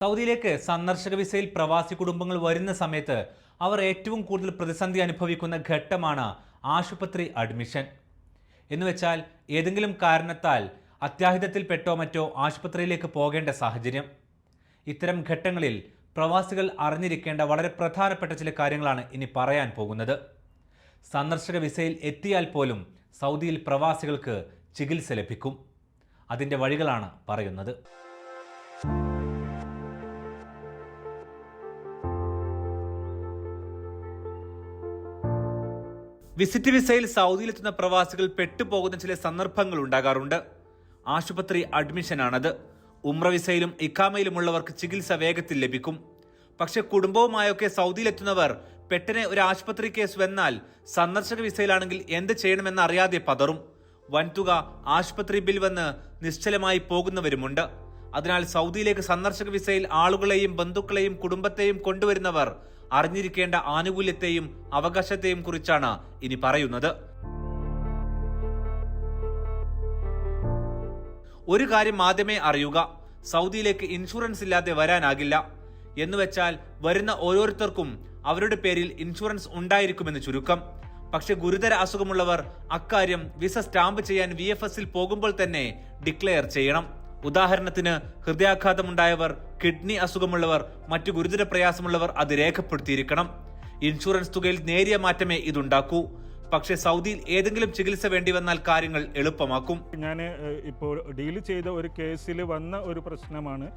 സൗദിയിലേക്ക് സന്ദർശക വിസയിൽ പ്രവാസി കുടുംബങ്ങൾ വരുന്ന സമയത്ത് അവർ ഏറ്റവും കൂടുതൽ പ്രതിസന്ധി അനുഭവിക്കുന്ന ഘട്ടമാണ് ആശുപത്രി അഡ്മിഷൻ. എന്നുവെച്ചാൽ ഏതെങ്കിലും കാരണത്താൽ അത്യാഹിതത്തിൽപ്പെട്ടോ മറ്റോ ആശുപത്രിയിലേക്ക് പോകേണ്ട സാഹചര്യം. ഇത്തരം ഘട്ടങ്ങളിൽ പ്രവാസികൾ അറിഞ്ഞിരിക്കേണ്ട വളരെ പ്രധാനപ്പെട്ട ചില കാര്യങ്ങളാണ് ഇനി പറയാൻ പോകുന്നത്. സന്ദർശക വിസയിൽ എത്തിയാൽ പോലും സൗദിയിൽ പ്രവാസികൾക്ക് ചികിത്സ ലഭിക്കും. അതിന്റെ വഴികളാണ് പറയുന്നത്. വിസിറ്റ് വിസയിൽ സൗദിയിലെത്തുന്ന പ്രവാസികൾ പെട്ടുപോകുന്ന ചില സന്ദർഭങ്ങൾ ഉണ്ടാകാറുണ്ട്. ആശുപത്രി അഡ്മിഷനാണത് ഉമ്ര വിസയിലും ഇക്കാമയിലുമുള്ളവർക്ക് ചികിത്സ വേഗത്തിൽ ലഭിക്കും. പക്ഷെ കുടുംബവുമായൊക്കെ സൗദിയിലെത്തുന്നവർ പെട്ടെന്ന് ഒരു ആശുപത്രി കേസ് വന്നാൽ സന്ദർശക വിസയിലാണെങ്കിൽ എന്ത് ചെയ്യണമെന്ന് അറിയാതെ പതറും. വൻതുക ആശുപത്രി ബിൽ വന്ന് നിശ്ചലമായി പോകുന്നവരുമുണ്ട്. അതിനാൽ സൗദിയിലേക്ക് സന്ദർശക വിസയിൽ ആളുകളെയും ബന്ധുക്കളെയും കുടുംബത്തെയും കൊണ്ടുവരുന്നവർ അറിഞ്ഞിരിക്കേണ്ട ആനുകൂല്യത്തെയും അവകാശത്തെയും കുറിച്ചാണ് ഇനി പറയുന്നത്. ഒരു കാര്യം ആദ്യമേ അറിയുക. സൗദിയിലേക്ക് ഇൻഷുറൻസ് ഇല്ലാതെ വരാനാകില്ല. എന്നുവെച്ചാൽ വരുന്ന ഓരോരുത്തർക്കും അവരുടെ പേരിൽ ഇൻഷുറൻസ് ഉണ്ടായിരിക്കുമെന്ന് ചുരുക്കം. പക്ഷെ ഗുരുതര അസുഖമുള്ളവർ അക്കാര്യം വിസ സ്റ്റാമ്പ് ചെയ്യാൻ വി എഫ് എസിൽ പോകുമ്പോൾ തന്നെ ഡിക്ലെയർ ചെയ്യണം. ഉദാഹരണത്തിന് ഹൃദയാഘാതമുണ്ടായവർ കിഡ്നി അസുഖമുള്ളവർ മറ്റു ഗുരുതര പ്രയാസമുള്ളവർ അത് രേഖപ്പെടുത്തിയിരിക്കണം. ഇൻഷുറൻസ് തുകയിൽ നേരിയ മാറ്റമേ ഇതുണ്ടാക്കൂ. പക്ഷേ സൗദിയിൽ ഏതെങ്കിലും ചികിത്സ വേണ്ടി വന്നാൽ കാര്യങ്ങൾ എളുപ്പമാക്കും. ഞാൻ ഇപ്പോൾ ഡീൽ ചെയ്ത ഒരു കേസിൽ വന്ന ഒരു പ്രശ്നമാണ്.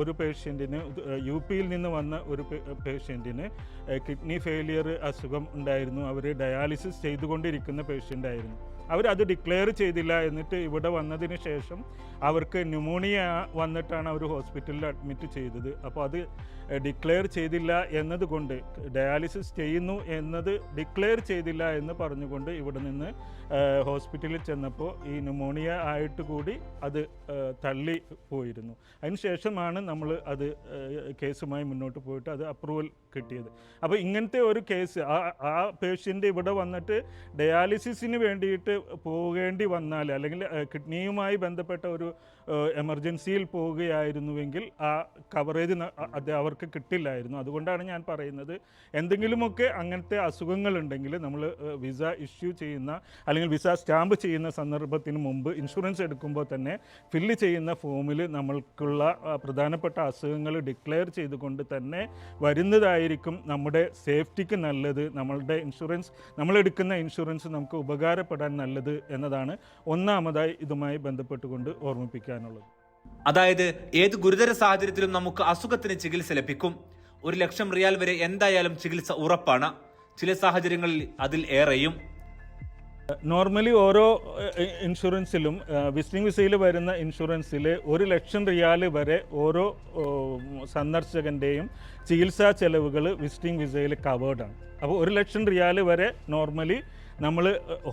ഒരു പേഷ്യന്റിന് യു പിയിൽ നിന്ന് വന്ന ഒരു പേഷ്യന്റിന് കിഡ്നി ഫെയിലിയർ അസുഖം ഉണ്ടായിരുന്നു. അവർ ഡയാലിസിസ് ചെയ്തുകൊണ്ടിരിക്കുന്ന പേഷ്യന്റ് ആയിരുന്നു അവരത് ഡിക്ലെയർ ചെയ്തില്ല എന്നിട്ട് ഇവിടെ വന്നതിന് ശേഷം അവർക്ക് ന്യൂമോണിയ വന്നിട്ടാണ് അവർ ഹോസ്പിറ്റലിൽ അഡ്മിറ്റ് ചെയ്തത്. അപ്പോൾ അത് ഡിക്ലെയർ ചെയ്തില്ല എന്നതുകൊണ്ട് ഡയാലിസിസ് ചെയ്യുന്നു എന്നത് ഡിക്ലെയർ ചെയ്തില്ല എന്ന് പറഞ്ഞുകൊണ്ട് ഇവിടെ നിന്ന് ഹോസ്പിറ്റലിൽ ചെന്നപ്പോൾ ഈ ന്യൂമോണിയ ആയിട്ട് കൂടി അത് തള്ളി പോയിരുന്നു. അതിനുശേഷമാണ് നമ്മൾ അത് കേസുമായി മുന്നോട്ട് പോയിട്ട് അത് അപ്രൂവൽ കിട്ടിയത്. അപ്പോൾ ഇങ്ങനത്തെ ഒരു കേസ് ആ ആ പേഷ്യന്റ് ഇവിടെ വന്നിട്ട് ഡയാലിസിസിന് വേണ്ടിയിട്ട് പോകേണ്ടി വന്നാൽ അല്ലെങ്കിൽ കിഡ്നിയുമായി ബന്ധപ്പെട്ട ഒരു എമർജൻസിയിൽ പോവുകയായിരുന്നുവെങ്കിൽ ആ കവറേജ് അത് അവർക്ക് കിട്ടില്ലായിരുന്നു. അതുകൊണ്ടാണ് ഞാൻ പറയുന്നത്. എന്തെങ്കിലുമൊക്കെ അങ്ങനത്തെ അസുഖങ്ങളുണ്ടെങ്കിൽ നമ്മൾ വിസ ഇഷ്യൂ ചെയ്യുന്ന അല്ലെങ്കിൽ വിസ സ്റ്റാമ്പ് ചെയ്യുന്ന സന്ദർഭത്തിന് മുമ്പ് ഇൻഷുറൻസ് എടുക്കുമ്പോൾ തന്നെ ഫില്ല് ചെയ്യുന്ന ഫോമിൽ നമ്മൾക്കുള്ള പ്രധാനപ്പെട്ട അസുഖങ്ങൾ ഡിക്ലെയർ ചെയ്തുകൊണ്ട് തന്നെ വരുന്നതായിരിക്കും നമ്മുടെ സേഫ്റ്റിക്ക് നല്ലത്. നമ്മളുടെ ഇൻഷുറൻസ് നമ്മളെടുക്കുന്ന ഇൻഷുറൻസ് നമുക്ക് ഉപകാരപ്പെടാൻ നല്ലത് എന്നതാണ് ഒന്നാമതായി ഇതുമായി ബന്ധപ്പെട്ടുകൊണ്ട് ഓർമ്മിപ്പിക്കാനുള്ളത് അതായത് ഏത് ഗുരുതര സാഹചര്യത്തിലും നമുക്ക് അസുഖത്തിന് ചികിത്സ ലഭിക്കും. ഒരു ലക്ഷം റിയാൽ വരെ എന്തായാലും ചികിത്സ ഉറപ്പാണ്. ചില സാഹചര്യങ്ങളിൽ അതിൽ ഏറെയും. നോർമലി ഓരോ ഇൻഷുറൻസിലും വിസിറ്റിംഗ് വിസയിൽ വരുന്ന ഇൻഷുറൻസിൽ ഒരു ലക്ഷം റിയാൽ വരെ ഓരോ സന്ദർശകന്റെയും ചികിത്സാ ചെലവുകൾ വിസിറ്റിംഗ് വിസയിൽ കവേർഡാണ് അപ്പോൾ ഒരു ലക്ഷം റിയാൽ വരെ നോർമലി നമ്മൾ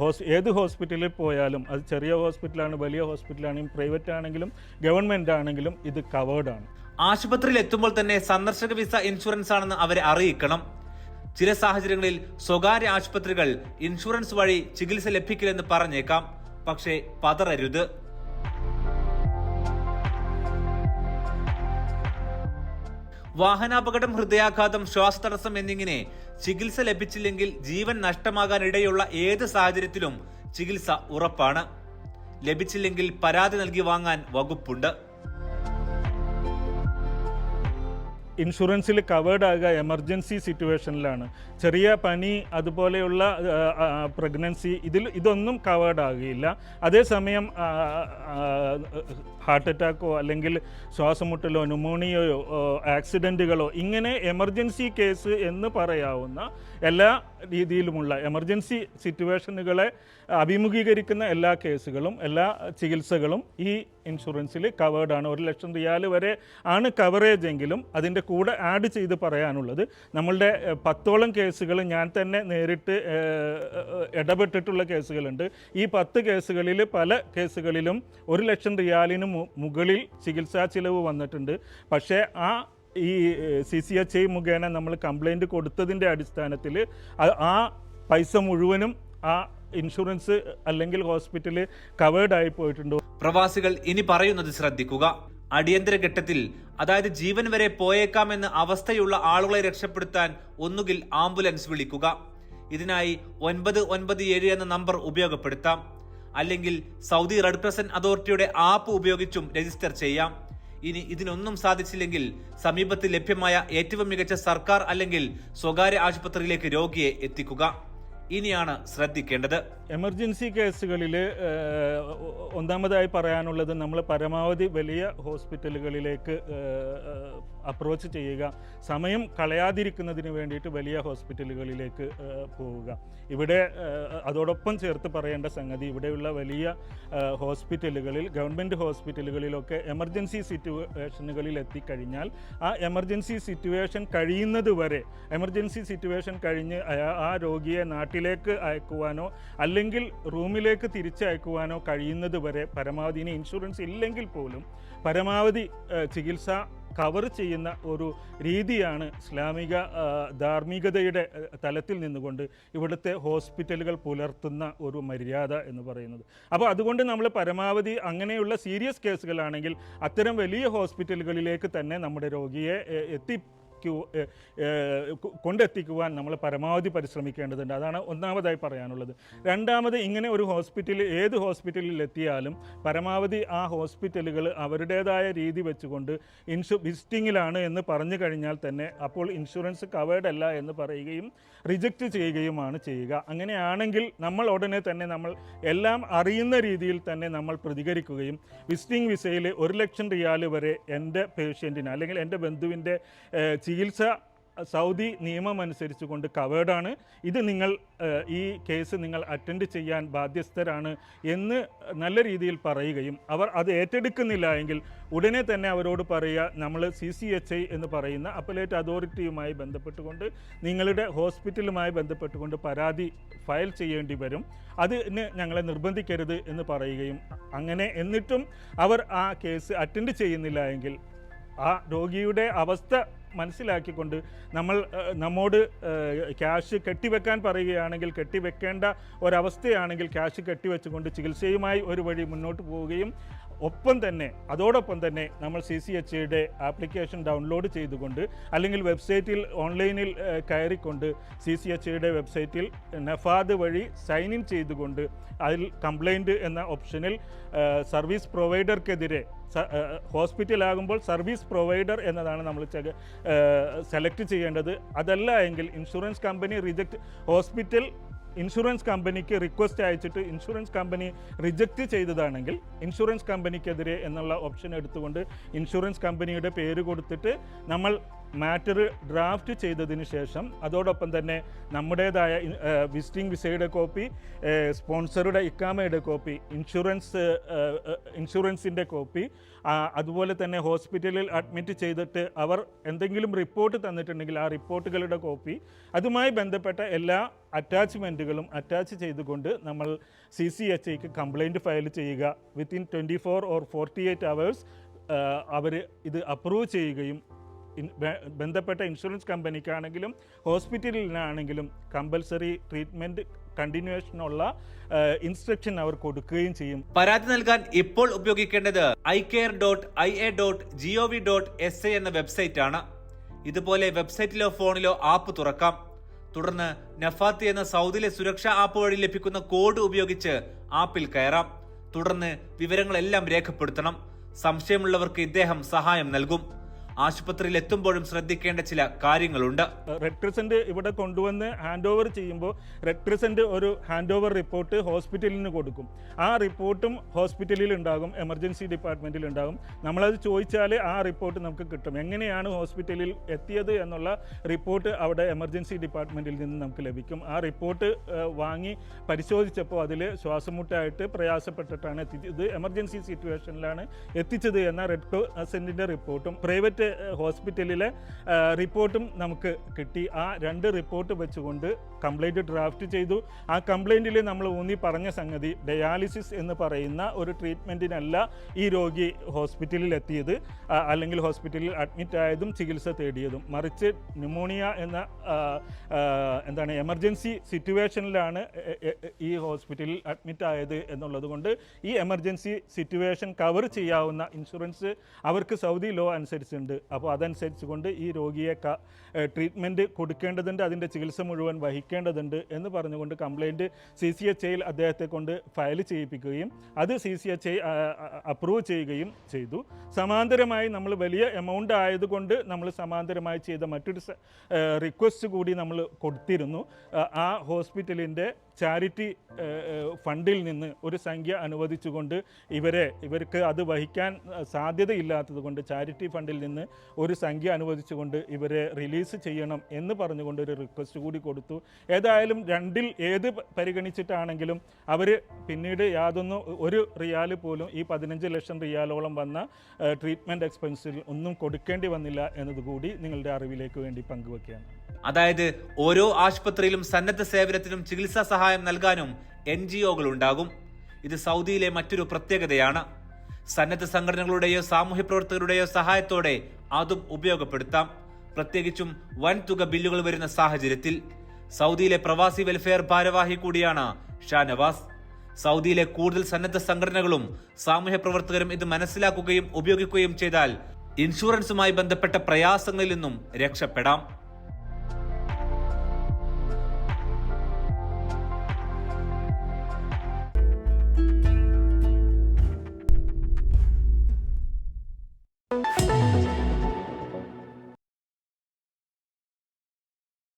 ഹോസ് ഏത് ഹോസ്പിറ്റലിൽ പോയാലും അത് ചെറിയ ഹോസ്പിറ്റലാണ് വലിയ ഹോസ്പിറ്റലാണെങ്കിലും പ്രൈവറ്റ് ആണെങ്കിലും ഗവൺമെന്റ് ആണെങ്കിലും ഇത് കവേർഡാണ് ആശുപത്രിയിൽ എത്തുമ്പോൾ തന്നെ സന്ദർശക വിസ ഇൻഷുറൻസ് ആണെന്ന് അവരെ അറിയിക്കണം. ചില സാഹചര്യങ്ങളിൽ സ്വകാര്യ ആശുപത്രികൾ ഇൻഷുറൻസ് വഴി ചികിത്സ ലഭിക്കില്ലെന്ന് പറഞ്ഞേക്കാം. പക്ഷേ പതറരുത്. വാഹനാപകടം ഹൃദയാഘാതം ശ്വാസതടസ്സം എന്നിങ്ങനെ ചികിത്സ ലഭിച്ചില്ലെങ്കിൽ ജീവൻ നഷ്ടമാകാനിടയുള്ള ഏത് സാഹചര്യത്തിലും ചികിത്സ ഉറപ്പാണ്. ലഭിച്ചില്ലെങ്കിൽ പരാതി നൽകി വാങ്ങാൻ വകുപ്പുണ്ട്. ഇൻഷുറൻസിൽ കവേർഡ് ആകുക എമർജൻസി സിറ്റുവേഷനിലാണ്. ചെറിയ പനി അതുപോലെയുള്ള പ്രഗ്നൻസി ഇതിൽ ഇതൊന്നും കവേർഡ് ആകുകയില്ല അതേസമയം ഹാർട്ട് അറ്റാക്കോ അല്ലെങ്കിൽ ശ്വാസമുട്ടലോ ന്യൂമോണിയയോ ആക്സിഡന്റുകളോ ഇങ്ങനെ എമർജൻസി കേസ് എന്ന് പറയാവുന്ന എല്ലാ രീതിയിലുമുള്ള എമർജൻസി സിറ്റുവേഷനുകളെ അഭിമുഖീകരിക്കുന്ന എല്ലാ കേസുകളും എല്ലാ ചികിത്സകളും ഈ ഇൻഷുറൻസിൽ കവേർഡാണ് ഒരു ലക്ഷം റിയാൽ വരെ ആണ് കവറേജ് എങ്കിലും അതിന്റെ കൂടെ ആഡ് ചെയ്ത് പറയാനുള്ളത് നമ്മളുടെ പത്തോളം കേസുകൾ ഞാൻ തന്നെ നേരിട്ട് ഇടപെട്ടിട്ടുള്ള കേസുകളുണ്ട്. ഈ പത്ത് കേസുകളിൽ പല കേസുകളിലും ഒരു ലക്ഷം റിയാലിന് മുകളിൽ ചികിത്സാ ചിലവ് വന്നിട്ടുണ്ട്. പക്ഷേ ആ ഈ സി സി എച്ച് ഐ മുഖേന നമ്മൾ കംപ്ലൈന്റ് കൊടുത്തതിന്റെ അടിസ്ഥാനത്തിൽ ആ പൈസ മുഴുവനും ആ ഇൻഷുറൻസ് അല്ലെങ്കിൽ ഹോസ്പിറ്റൽ കവേർഡ് ആയി പോയിട്ടുണ്ട്. പ്രവാസികൾ ഇനി പറയുന്നത് ശ്രദ്ധിക്കുക. അടിയന്തര ഘട്ടത്തിൽ അതായത് ജീവൻ വരെ പോയേക്കാമെന്ന അവസ്ഥയുള്ള ആളുകളെ രക്ഷപ്പെടുത്താൻ ഒന്നുകിൽ ആംബുലൻസ് വിളിക്കുക. ഇതിനായി ഒൻപത് ഒൻപത് ഏഴ് എന്ന നമ്പർ ഉപയോഗപ്പെടുത്താം. അല്ലെങ്കിൽ സൗദി റെഡ് ക്രസന്റ് അതോറിറ്റിയുടെ ആപ്പ് ഉപയോഗിച്ചും രജിസ്റ്റർ ചെയ്യാം. ഇനി ഇതിനൊന്നും സാധിച്ചില്ലെങ്കിൽ സമീപത്ത് ലഭ്യമായ ഏറ്റവും മികച്ച സർക്കാർ അല്ലെങ്കിൽ സ്വകാര്യ ആശുപത്രിയിലേക്ക് രോഗിയെ എത്തിക്കുക. ഇനിയാണ് ശ്രദ്ധിക്കേണ്ടത്. എമർജൻസി കേസുകളിൽ ഒന്നാമതായി പറയാനുള്ളത് നമ്മൾ പരമാവധി വലിയ ഹോസ്പിറ്റലുകളിലേക്ക് അപ്രോച്ച് ചെയ്യുക. സമയം കളയാതിരിക്കുന്നതിന് വേണ്ടിയിട്ട് വലിയ ഹോസ്പിറ്റലുകളിലേക്ക് പോവുക. ഇവിടെ അതോടൊപ്പം ചേർത്ത് പറയേണ്ട സംഗതി ഇവിടെയുള്ള വലിയ ഹോസ്പിറ്റലുകളിൽ ഗവൺമെന്റ് ഹോസ്പിറ്റലുകളിലൊക്കെ എമർജൻസി സിറ്റുവേഷനുകളിൽ എത്തിക്കഴിഞ്ഞാൽ ആ എമർജൻസി സിറ്റുവേഷൻ കഴിയുന്നത് വരെ എമർജൻസി സിറ്റുവേഷൻ കഴിഞ്ഞ് ആ- രോഗിയെ രോഗിയെ നാട്ടിലേക്ക് അയക്കുവാനോ അല്ലെങ്കിൽ റൂമിലേക്ക് തിരിച്ചയക്കുവാനോ കഴിയുന്നത് വരെ പരമാവധി ഇനി ഇൻഷുറൻസ് ഇല്ലെങ്കിൽ പോലും പരമാവധി ചികിത്സ കവർ ചെയ്യുന്ന ഒരു രീതിയാണ് ഇസ്ലാമിക ധാർമ്മികതയുടെ തലത്തിൽ നിന്നുകൊണ്ട് ഇവിടുത്തെ ഹോസ്പിറ്റലുകൾ പുലർത്തുന്ന ഒരു മര്യാദ എന്ന് പറയുന്നത്. അപ്പോൾ അതുകൊണ്ട് നമ്മൾ പരമാവധി അങ്ങനെയുള്ള സീരിയസ് കേസുകളാണെങ്കിൽ അത്തരം വലിയ ഹോസ്പിറ്റലുകളിലേക്ക് തന്നെ നമ്മുടെ രോഗിയെ എത്തി ക്കു- ഏ, ഏ, കൊ- കൊണ്ടെത്തിക്കുവാൻ നമ്മൾ പരമാവധി പരിശ്രമിക്കേണ്ടതുണ്ട്. അതാണ് ഒന്നാമതായി പറയാനുള്ളത്. രണ്ടാമത് ഇങ്ങനെ ഒരു ഹോസ്പിറ്റലിൽ ഏത് ഹോസ്പിറ്റലിൽ എത്തിയാലും പരമാവധി ആ ഹോസ്പിറ്റലുകൾ അവരുടേതായ രീതി വെച്ചുകൊണ്ട് ഇൻഷു വിസിറ്റിങ്ങിലാണ് എന്ന് പറഞ്ഞു കഴിഞ്ഞാൽ തന്നെ അപ്പോൾ ഇൻഷുറൻസ് കവേർഡ് അല്ല എന്ന് പറയുകയും റിജക്റ്റ് ചെയ്യുകയുമാണ് ചെയ്യുക. അങ്ങനെയാണെങ്കിൽ നമ്മൾ ഉടനെ തന്നെ നമ്മൾ എല്ലാം അറിയുന്ന രീതിയിൽ തന്നെ നമ്മൾ പ്രതികരിക്കുകയും വിസിറ്റിംഗ് വിസയിൽ ഒരു ലക്ഷം റിയാൽ വരെ എന്റെ പേഷ്യന്റിന് അല്ലെങ്കിൽ എന്റെ ബന്ധുവിന്റെ ചികിത്സ സൗദി നിയമം അനുസരിച്ച് കൊണ്ട് കവേർഡാണ്. ഇത് നിങ്ങൾ ഈ കേസ് നിങ്ങൾ അറ്റൻഡ് ചെയ്യാൻ ബാധ്യസ്ഥരാണ് എന്ന് നല്ല രീതിയിൽ പറയുകയും അവർ അത് ഏറ്റെടുക്കുന്നില്ല എങ്കിൽ ഉടനെ തന്നെ അവരോട് പറയുക നമ്മൾ സി സി എച്ച് ഐ എന്ന് പറയുന്ന അപ്പലേറ്റ് അതോറിറ്റിയുമായി ബന്ധപ്പെട്ടുകൊണ്ട് നിങ്ങളുടെ ഹോസ്പിറ്റലുമായി ബന്ധപ്പെട്ടുകൊണ്ട് പരാതി ഫയൽ ചെയ്യേണ്ടി വരും. അതിന് ഞങ്ങളെ നിർബന്ധിക്കരുത് എന്ന് പറയുകയും അങ്ങനെ എന്നിട്ടും അവർ ആ കേസ് അറ്റൻഡ് ചെയ്യുന്നില്ല എങ്കിൽ ആ രോഗിയുടെ അവസ്ഥ മനസ്സിലാക്കിക്കൊണ്ട് നമ്മൾ നമ്മോട് ക്യാഷ് കെട്ടിവെക്കാൻ പറയുകയാണെങ്കിൽ കെട്ടിവെക്കേണ്ട ഒരവസ്ഥയാണെങ്കിൽ ക്യാഷ് കെട്ടിവെച്ചുകൊണ്ട് ചികിത്സയുമായി ഒരു വഴി മുന്നോട്ട് പോവുകയും ഒപ്പം തന്നെ അതോടൊപ്പം തന്നെ നമ്മൾ സി സി എച്ച് ഐയുടെ ആപ്ലിക്കേഷൻ ഡൗൺലോഡ് ചെയ്തുകൊണ്ട് അല്ലെങ്കിൽ വെബ്സൈറ്റിൽ ഓൺലൈനിൽ കയറിക്കൊണ്ട് സി സി എച്ച് ഐയുടെ വെബ്സൈറ്റിൽ നഫാദ് വഴി സൈൻ ഇൻ ചെയ്തുകൊണ്ട് അതിൽ കംപ്ലൈന്റ് എന്ന ഓപ്ഷനിൽ സർവീസ് പ്രൊവൈഡർക്കെതിരെ ഹോസ്പിറ്റലാകുമ്പോൾ സർവീസ് പ്രൊവൈഡർ എന്നതാണ് നമ്മൾ സെലക്ട് ചെയ്യേണ്ടത്. അതല്ല എങ്കിൽ insurance company reject hospital insurance കമ്പനിക്ക് റിക്വസ്റ്റ് അയച്ചിട്ട് ഇൻഷുറൻസ് കമ്പനി റിജക്റ്റ് ചെയ്തതാണെങ്കിൽ ഇൻഷുറൻസ് കമ്പനിക്കെതിരെ എന്നുള്ള ഓപ്ഷൻ എടുത്തുകൊണ്ട് ഇൻഷുറൻസ് കമ്പനിയുടെ പേര് കൊടുത്തിട്ട് നമ്മൾ മാറ്റർ ഡ്രാഫ്റ്റ് ചെയ്തതിന് ശേഷം അതോടൊപ്പം തന്നെ നമ്മുടേതായ വിസിറ്റിംഗ് വിസയുടെ കോപ്പി സ്പോൺസറുടെ ഇക്കാമയുടെ കോപ്പി ഇൻഷുറൻസ് ഇൻഷുറൻസിന്റെ കോപ്പി അതുപോലെ തന്നെ ഹോസ്പിറ്റലിൽ അഡ്മിറ്റ് ചെയ്തിട്ട് അവർ എന്തെങ്കിലും റിപ്പോർട്ട് തന്നിട്ടുണ്ടെങ്കിൽ ആ റിപ്പോർട്ടുകളുടെ കോപ്പി അതുമായി ബന്ധപ്പെട്ട എല്ലാ അറ്റാച്ച്മെന്റുകളും അറ്റാച്ച് ചെയ്തുകൊണ്ട് നമ്മൾ സി സി എച്ച് ഐക്ക് കംപ്ലൈന്റ് ഫയൽ ചെയ്യുക. Within twenty four or forty eight hours അവർ ഇത് അപ്രൂവ് ചെയ്യുകയും ബന്ധപ്പെട്ട ഇൻഷുറൻസ് കമ്പനിക്കാണെങ്കിലും ഹോസ്പിറ്റലിനാണെങ്കിലും കമ്പൽസറി ട്രീറ്റ്മെന്റ് കണ്ടിന്യൂഷനുള്ള ഇൻസ്ട്രക്ഷൻ അവർ കൊടുക്കുകയും ചെയ്യും. പരാതി നൽകാൻ ഇപ്പോൾ ഉപയോഗിക്കേണ്ടത് I care dot I A dot GO V dot S A എന്ന വെബ്സൈറ്റ് ആണ്. ഇതുപോലെ വെബ്സൈറ്റിലോ ഫോണിലോ ആപ്പ് തുറക്കാം. തുടർന്ന് നഫാത്തി എന്ന സൗദിയിലെ സുരക്ഷാ ആപ്പ് വഴി ലഭിക്കുന്ന കോഡ് ഉപയോഗിച്ച് ആപ്പിൽ കയറാം. തുടർന്ന് വിവരങ്ങളെല്ലാം രേഖപ്പെടുത്തണം. സംശയമുള്ളവർക്ക് ഇദ്ദേഹം സഹായം നൽകും. ആശുപത്രിയിൽ എത്തുമ്പോഴും ശ്രദ്ധിക്കേണ്ട ചില കാര്യങ്ങളുണ്ട്. റെഡ് ക്രിസന്റ് ഇവിടെ കൊണ്ടുവന്ന് ഹാൻഡ് ഓവർ ചെയ്യുമ്പോൾ റെഡ് ക്രിസന്റ് ഒരു ഹാൻഡ് ഓവർ റിപ്പോർട്ട് ഹോസ്പിറ്റലിന് കൊടുക്കും. ആ റിപ്പോർട്ടും ഹോസ്പിറ്റലിൽ ഉണ്ടാകും എമർജൻസി ഡിപ്പാർട്ട്മെന്റിൽ ഉണ്ടാകും. നമ്മളത് ചോദിച്ചാൽ ആ റിപ്പോർട്ട് നമുക്ക് കിട്ടും. എങ്ങനെയാണ് ഹോസ്പിറ്റലിൽ എത്തിയത് എന്നുള്ള റിപ്പോർട്ട് അവിടെ എമർജൻസി ഡിപ്പാർട്ട്മെന്റിൽ നിന്ന് നമുക്ക് ലഭിക്കും. ആ റിപ്പോർട്ട് വാങ്ങി പരിശോധിച്ചപ്പോൾ അതിൽ ശ്വാസമുട്ടായിട്ട് പ്രയാസപ്പെട്ടിട്ടാണ് എത്തിച്ചത്. എമർജൻസി സിറ്റുവേഷനിലാണ് എത്തിച്ചത് എന്ന റെഡ് ക്രോസിന്റെ റിപ്പോർട്ടും പ്രൈവറ്റ് പ്രൈവറ്റ് ഹോസ്പിറ്റലിലെ റിപ്പോർട്ടും നമുക്ക് കിട്ടി. ആ രണ്ട് റിപ്പോർട്ട് വെച്ചുകൊണ്ട് കംപ്ലൈന്റ് ഡ്രാഫ്റ്റ് ചെയ്തു. ആ കംപ്ലൈന്റിൽ നമ്മൾ ഊന്നി പറഞ്ഞ സംഗതി ഡയാലിസിസ് എന്ന് പറയുന്ന ഒരു ട്രീറ്റ്മെന്റിനല്ല ഈ രോഗി ഹോസ്പിറ്റലിൽ എത്തിയത് അല്ലെങ്കിൽ ഹോസ്പിറ്റലിൽ അഡ്മിറ്റ് ആയതും ചികിത്സ തേടിയതും. മറിച്ച് ന്യൂമോണിയ എന്ന എന്താണ് എമർജൻസി സിറ്റുവേഷനിലാണ് ഈ ഹോസ്പിറ്റലിൽ അഡ്മിറ്റ് ആയത് എന്നുള്ളത് കൊണ്ട് ഈ എമർജൻസി സിറ്റുവേഷൻ കവർ ചെയ്യാവുന്ന ഇൻഷുറൻസ് അവർക്ക് സൗദി ലോ അനുസരിച്ചുണ്ട് അപ്പോൾ അതനുസരിച്ച് കൊണ്ട് ഈ രോഗിയെ ട്രീറ്റ്മെന്റ് കൊടുക്കേണ്ടതുണ്ട് അതിന്റെ ചികിത്സ മുഴുവൻ വഹിക്കേണ്ടതുണ്ട് എന്ന് പറഞ്ഞുകൊണ്ട് കംപ്ലയിന്റ് സി സി എച്ച് ഐയിൽ അദ്ദേഹത്തെ കൊണ്ട് ഫയൽ ചെയ്യിപ്പിക്കുകയും അത് C C H I approve ചെയ്യുകയും ചെയ്തു. സമാന്തരമായി നമ്മൾ വലിയ എമൗണ്ട് ആയതുകൊണ്ട് നമ്മൾ സമാന്തരമായി ചെയ്ത മറ്റൊരു റിക്വസ്റ്റ് കൂടി നമ്മൾ കൊടുത്തിരുന്നു. ആ ഹോസ്പിറ്റലിന്റെ ചാരിറ്റി ഫണ്ടിൽ നിന്ന് ഒരു സംഖ്യ അനുവദിച്ചുകൊണ്ട് ഇവരെ ഇവർക്ക് അത് വഹിക്കാൻ സാധ്യതയില്ലാത്തതുകൊണ്ട് സാധ്യതയില്ലാത്തത് കൊണ്ട് ചാരിറ്റി ഫണ്ടിൽ നിന്ന് ഒരു സംഖ്യ അനുവദിച്ചുകൊണ്ട് ഇവരെ റിലീസ് ചെയ്യണം എന്ന് പറഞ്ഞുകൊണ്ട് ഒരു റിക്വസ്റ്റ് കൂടി കൊടുത്തു. ഏതായാലും രണ്ടിൽ ഏത് പരിഗണിച്ചിട്ടാണെങ്കിലും അവർ പിന്നീട് യാതൊന്നും ഒരു റിയാൽ പോലും ഈ പതിനഞ്ച് ലക്ഷം റിയാലോളം വന്ന ട്രീറ്റ്മെന്റ് എക്സ്പെൻസിൽ ഒന്നും കൊടുക്കേണ്ടി വന്നില്ല എന്നതുകൂടി നിങ്ങളുടെ അറിവിലേക്ക് വേണ്ടി പങ്കുവെക്കുകയാണ്. അതായത് ഓരോ ആശുപത്രിയിലും സന്നദ്ധ സേവനത്തിനും ചികിത്സാ നൽകാനും എൻ ജി ഒകൾ ഉണ്ടാകും ഇത് സൗദിയിലെ മറ്റൊരു പ്രത്യേകതയാണ്. സന്നദ്ധ സംഘടനകളുടെയോ സാമൂഹ്യ പ്രവർത്തകരുടെയോ സഹായത്തോടെ അതും ഉപയോഗപ്പെടുത്താം. പ്രത്യേകിച്ചും വൻതുക ബില്ലുകൾ വരുന്ന സാഹചര്യത്തിൽ. സൗദിയിലെ പ്രവാസി വെൽഫെയർ ഭാരവാഹി കൂടിയാണ് ഷാനവാസ്. സൗദിയിലെ കൂടുതൽ സന്നദ്ധ സംഘടനകളും സാമൂഹ്യ പ്രവർത്തകരും ഇത് മനസ്സിലാക്കുകയും ഉപയോഗിക്കുകയും ചെയ്താൽ ഇൻഷുറൻസുമായി ബന്ധപ്പെട്ട പ്രയാസങ്ങളിൽ നിന്നും രക്ഷപ്പെടാം.